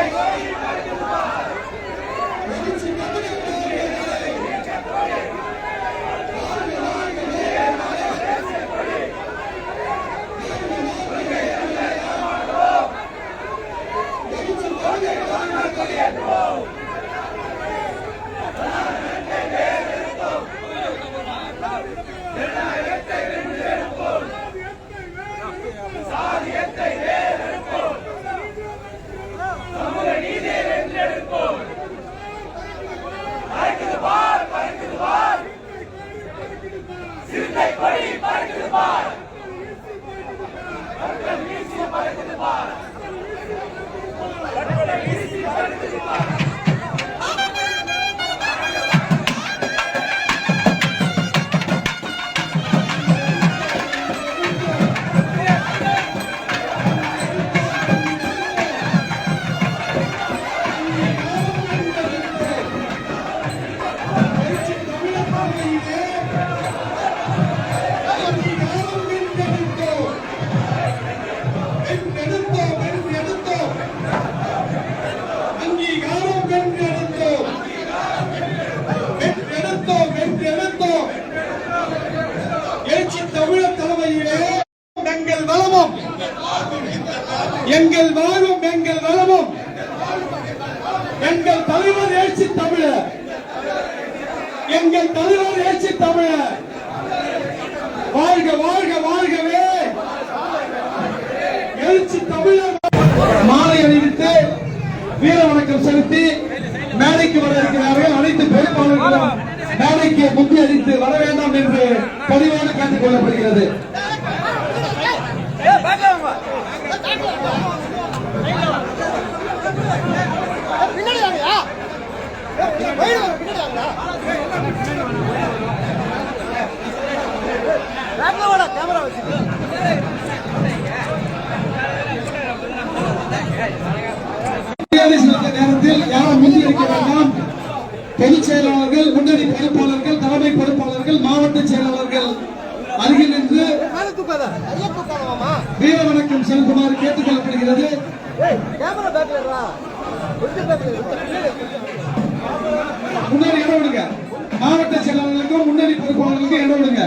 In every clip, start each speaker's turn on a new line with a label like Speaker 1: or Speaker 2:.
Speaker 1: Hey, hey, hey. எங்கள் வாழ்வும் எங்கள் வளமும். எங்கள் தலைவர் ஏற்றி தமிழர். எங்கள் தலைவர் ஏற்றி தமிழர். வாழ்க வாழ்க வாழ்கவே. எழுச்சி தமிழர். மாலை அணிவித்து வீர வணக்கம் செலுத்தி மேடைக்கு வர இருக்கிறார்கள். அனைத்து பொறுப்பாளர்களும் மேடைக்கு புத்தி அளித்து வர வேண்டாம் என்று பதிவாக கேட்டுக் கொள்ளப்படுகிறது. நேரத்தில் யாரும் முந்தி அளிக்க வேண்டாம் பொதுச் செயலாளர்கள் முன்னணி பொறுப்பாளர்கள் தலைமை பொறுப்பாளர்கள் மாவட்ட செயலாளர்கள் அருகில் நின்று
Speaker 2: மேல தூக்காத ஐயா தூக்காதவாமா
Speaker 1: வீர வணக்கம் செலுத்துமாறு கேட்டுக் கொள்ளப்படுகிறது
Speaker 2: கேமரா பேக்ல இருடா கொஞ்சம்
Speaker 1: முன்னாடி இடம் விடுங்க மாவட்ட செயலாளர்களுக்கும் முன்னணி பொறுப்பாளர்களுக்கும் இடம் விடுங்க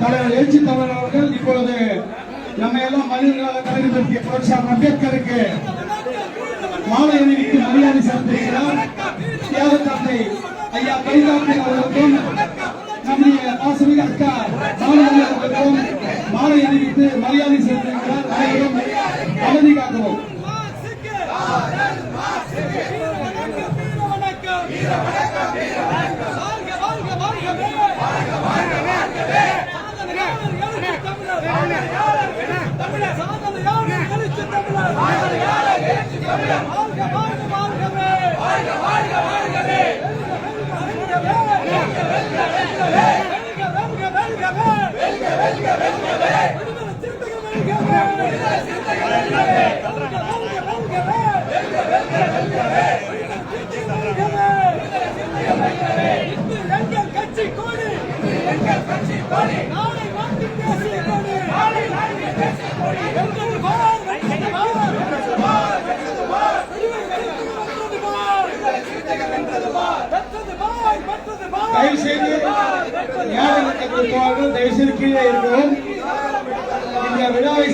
Speaker 1: தலைவர் எழுச்சி தமிழர் அவர்கள் இப்பொழுது நம்ம எல்லாம் மனிதர்களாக தலைநிறுத்திய புரட்சியாளர் அம்பேத்கருக்கு மாலை அணிவித்து மரியாதை செலுத்துகிறார். தியாக தந்தை ஐயா கைதாப்பி அவர்களுக்கும் நம்முடைய பாசமிகு அக்கா மாணவர்கள் அவர்களுக்கும் மாலை அணிவித்து மரியாதை செலுத்துகிறார். அனைவரும் அமைதி காக்கவும்
Speaker 3: எங்கள்
Speaker 1: தயவு செய்து தயவு செய்து கீழே இருக்கவும் இந்த விழாவை